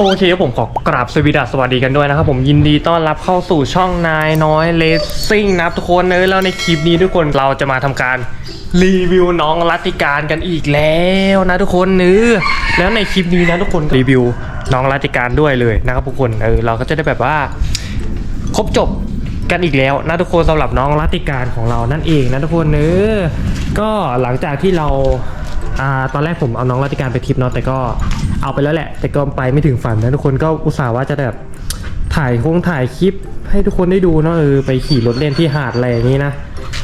โอเคผมขอกราบสวสดีสสวัสดีกันด้วยนะครับผมยินดีต้อนรับเข้าสู่ช่องนายน้อยเลสซิ่งนะครับทุกคนเออแล้วในคลิปนี้ทุกคนเราจะมาทำการรีวิวน้องรัติการกันอีกแล้วนะทุกคนเออแล้วในคลิปนี้นะทุกคนรีวิวน้องรัติการด้วยเลยนะครับทุกคนเออเราก็จะได้แบบว่า ครบจบกันอีกแล้วนะทุกคนสำหรับน้องรัติการของเรานั่นเองนะทุกคนเออก็หลังจากที่เราอ่าตอนแรกผมเอาน้องรัตติการไปทริปเนาะแต่ก็ เอาไปแล้วแหละ แต่ก็ไปไม่ถึงฝันนะทุกคนก็อุตส่าห์ว่าจะแบบถ่ายคงถ่ายคลิปให้ทุกคนได้ดูเนาะเออไปขี่รถเล่นที่หาดอะไรอย่างนี้นะ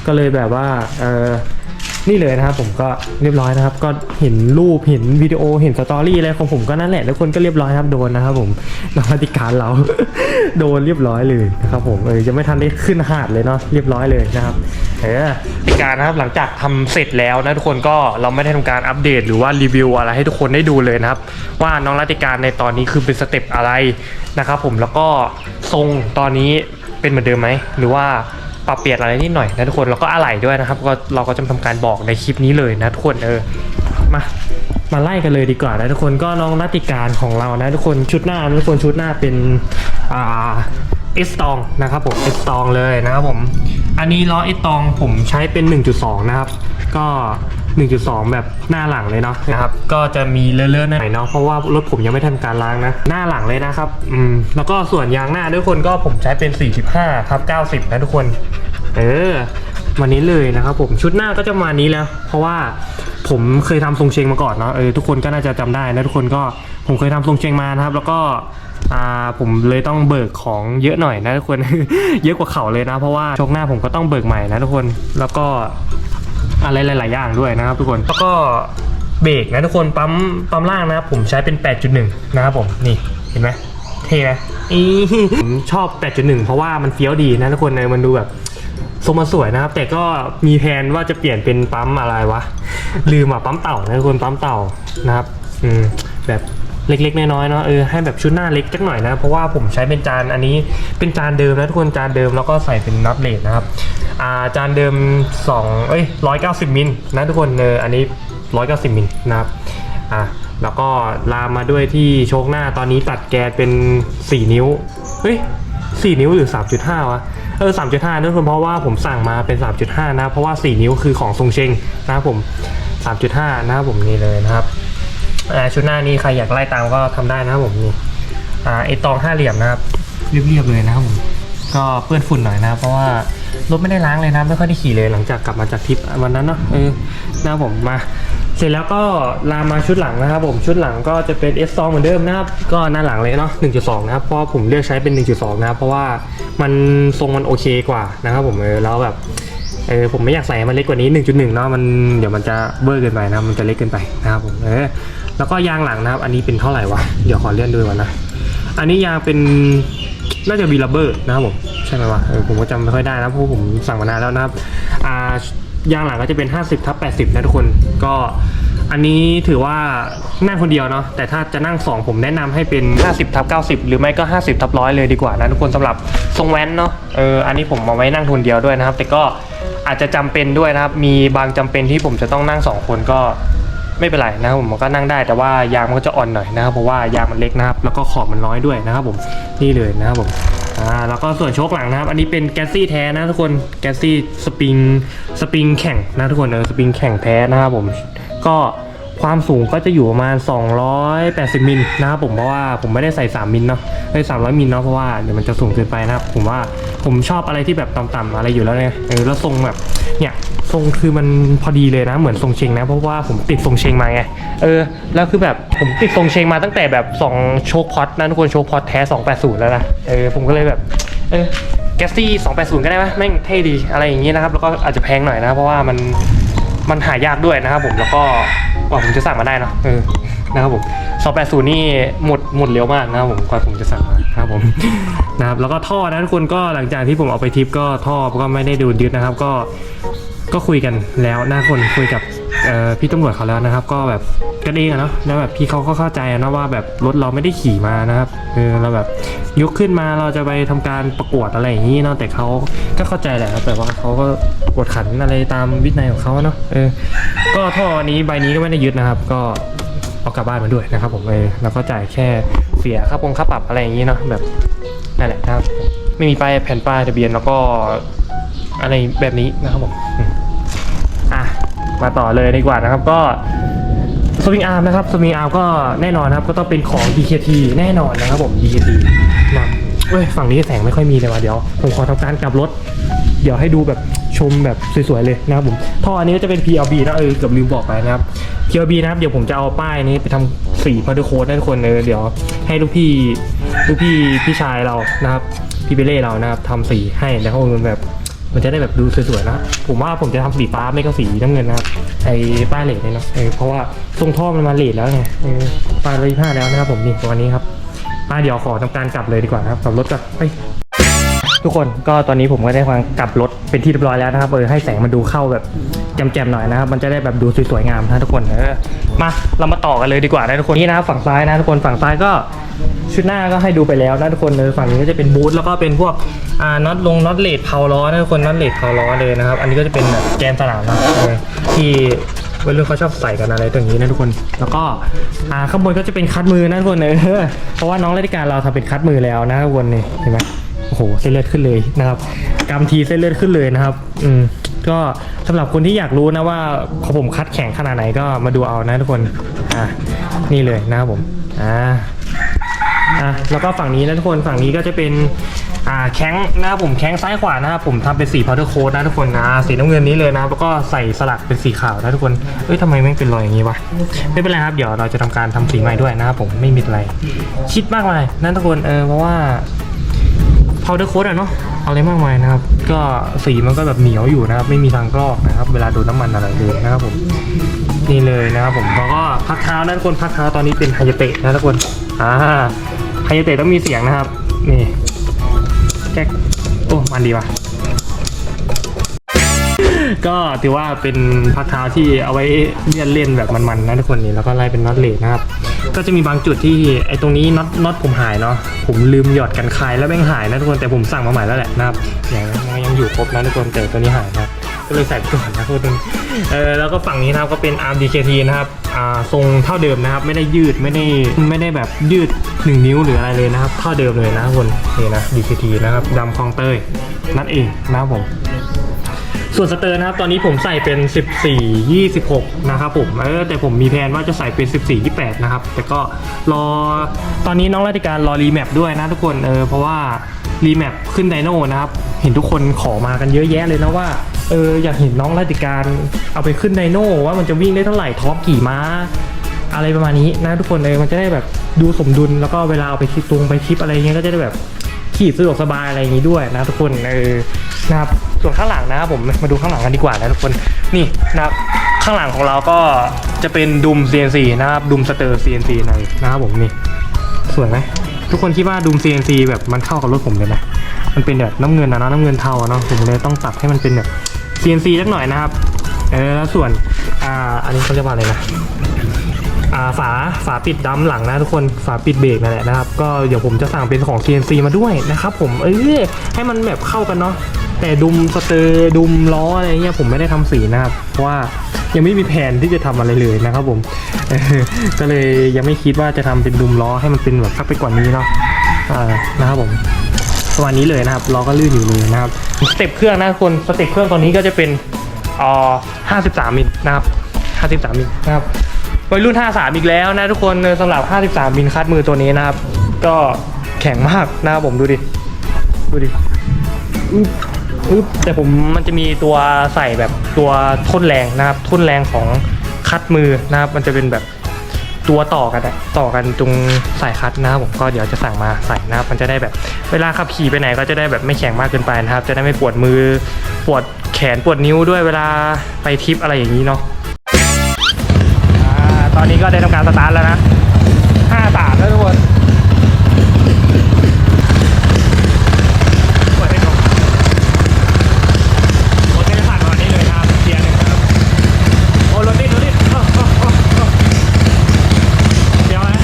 ก็เลยแบบว่าเออนี่เลยนะครับผมก็เรียบร้อยนะครับ ก็เห็นรูปเห็นวิดีโอเห็นสตอรี่อะไรของผมก็นั่นแหละแล้วคนก็เรียบร้อยครับโดนนะครับผมนวัติการเรา โดนเรียบร้อยเลยนะครับผมเออยังไม่ทันได้ขึ้นหาดเลยเนาะเรียบร้อยเลยนะครับ เออติการนะครับหลังจากทำเสร็จแล้วนะทุกคนก็เราไม่ได้ทำการอัปเดตหรือว่ารีวิวอะไรให้ทุกคนได้ดูเลยนะครับ ว่าน้องรัติการในตอนนี้คือเป็นสเต็ปอะไรนะครับผมแล้วก็ทรงตอนนี้เป็นเหมือนเดิมไหมหรือว่าปรับเปลี่ยนอะไรนิดหน่อยนะทุกคนแล้วก็อะไหล่ด้วยนะครับก็เราก็จะทำการบอกในคลิปนี้เลยนะทุกคนเออมามาไล่กันเลยดีกว่านะทุกคนก็น้องรัติการของเรานะทุกคนชุดหน้านะทุกคนชุดหน้าเป็นอ่าเอสตองนะครับผมเอสตองเลยนะครับผม อันนี้ล้อเอตองผมใช้เป็น 1.2 นะครับ ก็ 1.2 แบบหน้าหลังเลยเนาะนะครับ ก็จะมีเลอะๆหน่อยเนาะเพราะว่ารถผมยังไม่ทำการล้างนะ หน้าหลังเลยนะครับอืมแล้วก็ส่วนยางหน้าทุกคนก็ผมใช้เป็น 45ทับ90 นะทุกคน เออวันนี้เลยนะครับผมชุดหน้าก็จะมานี้แล้ว เพราะว่าผมเคยทำทรงเชงมาก่อนเนาะเออทุกคนก็น่าจะจำได้นะทุกคนก็ผมเคยทำทรงเชงมานะครับ แล้วก็ อ่าผมเลยต้องเบิกของเยอะหน่อยนะทุกคน เยอะกว่าเขาเลยนะ เพราะว่าชกหน้าผมก็ต้องเบิกใหม่นะทุกคนแล้วก็อะไรหลาย ๆ อย่างด้วยนะครับทุกคนแล้วก็เบรกนะทุกคนปั๊มปั๊มล่างนะครับผมใช้เป็น 8.1 นะครับผมนี่เห็นไหมเท่ไหมอีผมชอบ 8.1 เพราะว่ามันเฟี้ยวดีนะทุกคนเออมันดูแบบทรงมันสวยนะครับ แต่ก็มีแผนว่าจะเปลี่ยนเป็นปั๊มอะไรวะลืมอะปั๊มเต่านะทุกคนปั๊มเต่านะครับ อืมแบบ เล็กๆ น้อยๆเนาะเออให้แบบชุดหน้าเล็กจักหน่อยนะ เพราะว่าผมใช้เป็นจานอันนี้เป็นจานเดิมนะทุกคนจานเดิมแล้วก็ใส่เป็นน็อตเลดนะครับอ่าจานเดิม2เอ้ย190มิลนะทุกคนเอออันนี้ 190มิลนะครับอะแล้วก็ลามมาด้วยที่โชคหน้าตอนนี้ตัดแกนเป็น 4 นิ้วเฮ้ย4นิ้วหรือ 3.5วะเออ 3.5นั่นคือเพราะว่าผมสั่งมาเป็น 3.5 นะ เพราะว่า 4 นิ้วคือของทรงเชงนะครับผม 3.5 นะครับผมนี่เลยนะครับ อ่าชุดหน้านี้ใครอยากไล่ตามก็ทำได้นะครับผมนี่อ่าไอตองห้าเหลี่ยมนะครับเรียบๆเลยนะครับผมก็เปื้อนฝุ่นหน่อยนะครับเพราะว่ารถไม่ได้ล้างเลยนะไม่ค่อยได้ขี่เลยหลังจากกลับมาจากทริปวันนั้นเนาะเออนะครับผมมา เสร็จแล้วก็ลามมาชุดหลังนะครับผมชุดหลังก็จะเป็น S 2 เหมือนเดิมนะครับก็หน้าหลังเลยเนาะ1.2 นะครับเพราะผมเลือกใช้เป็น 1.2 นะครับเพราะว่ามันทรงมันโอเคกว่านะครับผมเออแล้วแบบเออผมไม่อยากใส่มันเล็กกว่านี้ 1.1 เนาะมันเดี๋ยวมันจะเบอร์เกินไปนะมันจะเล็กเกินไปนะครับผมเออ แล้วก็ยางหลังนะครับ อันนี้เป็นเท่าไหร่วะ เดี๋ยวขอเลื่อนดูก่อนนะ อันนี้ยางเป็นน่าจะวีลับเบอร์นะครับผม ใช่ไหมวะผมก็จำไม่ค่อยได้นะเพราะผมสั่งมานานแล้วนะครับอ่ายางหลังก็จะเป็น 50ทับ80 นะทุกคน ก็อันนี้ถือว่านั่งคนเดียวเนาะ แต่ถ้าจะนั่ง 2 ผมแนะนำให้เป็น 50ทับ90 หรือไม่ก็ 50ทับร้อยเลยดีกว่านะทุกคนสำหรับทรงแว้นเนาะ เออ อันนี้ผมเอาไว้นั่งคนเดียวด้วยนะครับ แต่ก็อาจจะจำเป็นด้วยนะครับ มีบางจำเป็นที่ผมจะต้องนั่งสองคนก็ ไม่เป็นไรนะครับผมมันก็นั่งได้แต่ว่ายางมันก็จะอ่อนหน่อยนะครับเพราะว่ายางมันเล็กนะครับแล้วก็ขอบมันน้อยด้วยนะครับผมนี่เลยนะครับผมอ่าแล้วก็ส่วนโชคหลังนะครับ อันนี้เป็นแกสซี่แท้นะทุกคนแกสซี่สปริงสปริงแข่งนะทุกคนเออสปริงแข่งแท้นะครับผมก็ ความสูงก็จะอยู่ประมาณ 280 มิลนะครับผมเพราะว่าผมไม่ได้ใส่ 3 มิลเนาะไม่300 มิลเนาะเพราะว่าเดี๋ยวมันจะสูงเกินไปนะครับผมว่าผมชอบอะไรที่แบบต่ำๆอะไรอยู่แล้วเนี่ยเออแล้วทรงแบบเนี่ยทรงคือมันพอดีเลยนะเหมือนทรงเชงนะเพราะว่าผมติดทรงเชงมาไงเออแล้วคือแบบผมติดทรงเชงมาตั้งแต่แบบ2โชคพอตนะทุกคนโชคพอตแท้280 แล้วนะเออผมก็เลยแบบเออแกสซี่280 ก็ได้ไหมแม่งเท่ดีอะไรอย่างงี้นะครับแล้วก็อาจจะแพงหน่อยนะเพราะว่ามัน มันหายากด้วยนะครับผมแล้วก็กว่าผมจะสั่งมาได้เนาะเออนะครับผมสอบแปดศูนี่หมดหมดเร็วมากนะครับผมกว่าผมจะสั่งมาครับผมนะครับแล้วก็ท่อนะทุกคนก็หลังจากที่ผมเอาไปทิปก็ท่อก็ไม่ได้ดูดยึดนะครับ ก็ก็คุยกันแล้วหน้าคนคุยกับ เอ่อพี่ตำรวจเขาแล้วนะครับ ก็แบบกันเองอะเนาะแล้วแบบพี่เขาก็เข้าใจอะเนาะว่าแบบรถเราไม่ได้ขี่มานะครับเออเราแบบยกขึ้นมาเราจะไปทำการประกวดอะไรอย่างนี้เนาะแต่เขาก็เข้าใจแหละครับแต่ว่าเขาก็กดขันอะไรตามวินัยของเขาเนาะเออก็ท่อนี้ใบนี้ก็ไม่ได้ยึดนะครับ ก็เอากลับบ้านมาด้วยนะครับ ผมเออแล้วก็จ่ายแค่เสียค่าปงค่าปรับอะไรอย่างนี้เนาะแบบนั่นแหละนะครับ ไม่มีป้ายแผ่นป้ายทะเบียนแล้วก็อะไรแบบนี้นะครับผม มาต่อเลยดีกว่านะครับก็สวิงอาร์มนะครับสวิงอาร์มก็แน่นอนนะครับก็ต้องเป็นของ DKT แน่นอนนะครับผม DKT นะเอ้ยฝั่งนี้แสงไม่ค่อยมีเลยว่ะเดี๋ยวผมขอทำการกลับรถ เดี๋ยวให้ดูแบบชมแบบสวยๆเลยนะครับผมท่ออันนี้ก็จะเป็น PLB นะเออเกือบลืมบอกไปนะครับ PLB นะครับเดี๋ยวผมจะเอาป้ายนี้ไปทำสีพันธุโค้ดให้ทุกคนเลยเดี๋ยวให้ลูกพี่ลูกพี่พี่ชายเรานะครับพี่เบเล่เรานะครับทำสีให้แล้วมันแบบ มันจะได้แบบดูสวยๆนะผมว่าผมจะทำสีฟ้าไม่ก็สีน้ำเงินนะครับไอ้ป้ายเลดเนี่ยเนาะเออเพราะว่าทรงท่อมันมาเลดแล้วไงป้ายเลยผ้าแล้วนะครับผมนี่ตัวนี้ครับป้าเดี๋ยวขอทำการกลับเลยดีกว่านะครับขับรถกลับไป ทุกคนก็ตอนนี้ผมก็ได้วางกลับรถเป็นที่เรียบร้อยแล้วนะครับเออให้แสงมันดูเข้าแบบแจ่มๆหน่อยนะครับมันจะได้แบบดูสวยๆงามนะทุกคนเออมาเรามาต่อกันเลยดีกว่านะทุกคนนี่นะฝั่งซ้ายนะทุกคนฝั่งซ้ายก็ชุดหน้าก็ให้ดูไปแล้วนะทุกคนเออฝั่งนี้ก็จะเป็นบูทแล้วก็เป็นพวกอ่าน็อตลงน็อตเลดเพาล้อนะทุกคนน็อตเลดเพาล้อเลยนะครับอันนี้ก็จะเป็นแบบแกนสนามนะที่วัยรุ่นเขาชอบใส่กันอะไรตรงนี้นะทุกคน แล้วก็ข้างบนก็จะเป็นคัดมือนะทุกคนเออเพราะว่าน้องราชการเราทำเป็นคัดมือแล้วนะทุกคนนี่เห็นไหม โอ้โหเส้นเลือดขึ้นเลยนะครับกำทีเส้นเลือดขึ้นเลยนะครับ อืมก็สำหรับคนที่อยากรู้นะว่าขอผมคัดแข็งขนาดไหนก็มาดูเอานะทุกคนอะนี่เลยนะครับผมอ่าอะแล้วก็ฝั่งนี้นะทุกคนฝั่งนี้ก็จะเป็นอ่าแข้งนะครับผมแข้งซ้ายขวานะครับผมทำเป็นสีพาวเดอร์โค้ดนะทุกคนนะสีน้ำเงินนี้เลยนะแล้วก็ใส่สลักเป็นสีขาวนะทุกคนเอ้ยทำไมไม่งเป็นรอยอย่างนี้วะไม่เป็นไรครับเดี๋ยวเราจะทำการทำสีใหม่ด้วยนะครับผมไม่มีอะไรคิดมากมายนะทุกคนเออเพราะว่า พาวเดอร์โค้ดอะเนาะเอาอะไรมากมายนะครับ ก็สีมันก็แบบเหนียวอยู่นะครับ ไม่มีทางกรอกนะครับ เวลาโดนน้ำมันอะไรเลยนะครับผมนี่เลยนะครับผมแล้วก็พักเท้านั่นคนพักเท้าตอนนี้เป็นไฮยเตะนะทุกคนอ่าไฮยเตะต้องมีเสียงนะครับ นี่แก๊กโอ้มันดีว่ะ ก็ถือว่าเป็นพักเท้าที่เอาไว้เลียนเล่นแบบมันๆนะทุกคนนี่แล้วก็ไล่เป็นน็อตเลดนะครับ ก็จะมีบางจุดที่ไอ้ตรงนี้น็อตน็อตผมหายเนาะผมลืมหยอดกันคายแล้วแม่งหายนะทุกคนแต่ผมสั่งมาใหม่แล้วแหละนะครับยังยังอยู่ครบนะทุกคนแต่ตัวนี้หายนะก็เลยใส่ก่อนนะทุกคนเออแล้วก็ฝั่งนี้นะครับก็เป็น ARM DKT นะครับอ่าทรงเท่าเดิมนะครับ ไม่ได้ยืดไม่ได้ไม่ได้แบบยืด 1 นิ้วหรืออะไรเลยนะครับ เท่าเดิมเลยนะทุกคนนี่นะ DKT นะครับดำคลองเตยนั่นเองนะครับผม ส่วนสเตอร์นะครับตอนนี้ผมใส่เป็น 14 26 นะครับผมเออแต่ผมมีแผนว่าจะใส่เป็น 14 28 นะครับ แต่ก็รอตอนนี้น้องราชการรอรีแมปด้วยนะทุกคนเออเพราะว่ารีแมปขึ้นไดโน่นะครับ เห็นทุกคนขอมากันเยอะแยะเลยนะว่าเอออยากเห็นน้องราชการเอาไปขึ้นไดโน่ว่ามันจะวิ่งได้เท่าไหร่ท็อปกี่ม้าอะไรประมาณนี้นะทุกคนเลยมันจะได้แบบดูสมดุลแล้วก็เวลาเอาไปคลิปตรงไปคลิปอะไรเงี้ยก็จะได้แบบขี่สะดวกสบายอะไรอย่างนี้ด้วยนะทุกคนเออนะครับ ส่วนข้างหลังนะครับผมมาดูข้างหลังกันดีกว่านะทุกคนนี่นะครับข้างหลังของเราก็จะเป็นดุม CNC นะครับดุมสเตอร์ CNC ในนะครับผมนี่สวยไหมทุกคนคิดว่าดุม CNC แบบมันเข้ากับรถผมเลยไหมมันเป็นแบบน้ำเงินนะน้ำเงินเทาเนาะผมเลยต้องตัดให้มันเป็นแบบ CNC สักหน่อยนะครับเออแล้วส่วนอ่าอันนี้เขาเรียกว่าอะไรนะอ่าฝาฝาปิดดัมหลังนะทุกคนฝาปิดเบรกนั่นแหละนะครับ ก็เดี๋ยวผมจะสั่งเป็นของ CNC มาด้วยนะครับผมเออให้มันแบบเข้ากันเนาะ แต่ดุมสเตอร์ดุมล้ออะไรเงี้ยผมไม่ได้ทำสีนะครับเพราะว่ายังไม่มีแผนที่จะทำอะไรเลยนะครับผมก็เลยยังไม่คิดว่าจะทำเป็นดุมล้อให้มันเป็นแบบซักไปกว่านี้เนาะนะครับผมประมาณนี้เลยนะครับล้อก็ลื่นอยู่เลยนะครับสเต็ปเครื่องนะทุกคนสเต็ปเครื่องตัวนี้ก็จะเป็นอ่อ53มิลนะครับ53มิลนะครับวัยรุ่น 53 อีกแล้วนะทุกคนสำหรับ 53มิลคัดมือตัวนี้นะครับ ก็แข็งมากนะครับผมดูดิ ดูดิ อึ๊บแต่ผมมันจะมีตัวใส่แบบตัวทุนแรงนะครับทุนแรงของคัดมือนะครับ มันจะเป็นแบบตัวต่อกันอะต่อกันตรงสายคัดนะครับผมก็เดี๋ยวจะสั่งมาใส่นะครับ มันจะได้แบบเวลาขับขี่ไปไหนก็จะได้แบบไม่แข็งมากเกินไปนะครับ จะได้ไม่ปวดมือปวดแขนปวดนิ้วด้วยเวลาไปทริปอะไรอย่างนี้เนาะอ่าตอนนี้ก็ได้ทำการสตาร์ทแล้วนะห้าสามแล้วทุกคนเปิดให้ดูรถจะผ่านวันนี้เลยนะครับเกียร์หนึ่งครับ โอ้รถติดรถติดโอ้โอ้โอ้โอ้เดี๋ยวนะ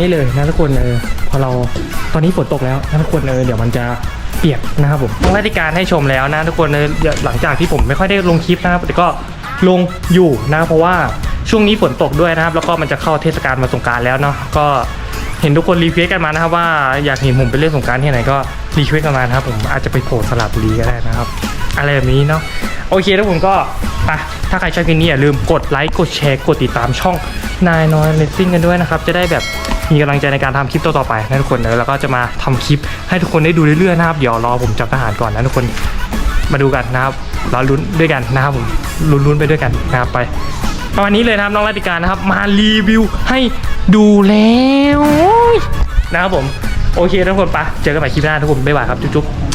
นี้เลยนะทุกคนเออพอเราตอนนี้ฝนตกแล้วนะทุกคนเออเดี๋ยวมันจะเปียกนะครับผมต้องรายการให้ชมแล้วนะทุกคนเออเดี๋ยหลังจากที่ผมไม่ค่อยได้ลงคลิปนะครับแต่ก็ลงอยู่นะเพราะว่าช่วงนี้ฝนตกด้วยนะครับ แล้วก็มันจะเข้าเทศกาลมาสงการแล้วเนาะก็เห็นทุกคนรีเควสกันมานะครับว่าอยากเห็นผมไปเล่นสงการที่ไหนก็รีเควสกันมานะครับผมอาจจะไปโผล่สลับบุรีก็ได้นะครับ อะไรแบบนี้เนาะโอเคทุกคนก็ไปถ้าใครชอบคลิปนี้อย่าลืมกดไลค์กดแชร์กดติดตามช่องนายน้อยเลสซิ่งกันด้วยนะครับ จะได้แบบ มีกำลังใจในการทำคลิปต่อๆไปนะทุกคนแล้วก็จะมาทำคลิปให้ทุกคนได้ดูเรื่อยๆนะครับเดี๋ยวรอผมจับทหารก่อนนะทุกคนมาดูกันนะครับรอลุ้นด้วยกันนะครับผมลุ้นๆไปด้วยกันนะครับไปประมาณนี้เลยนะครับน้องรัติการนะครับ มารีวิวให้ดูแล้วนะครับผมโอเคทุกคนปะเจอกันใหม่คลิปหน้าทุกคนบ๊ายบายครับจุ๊บๆ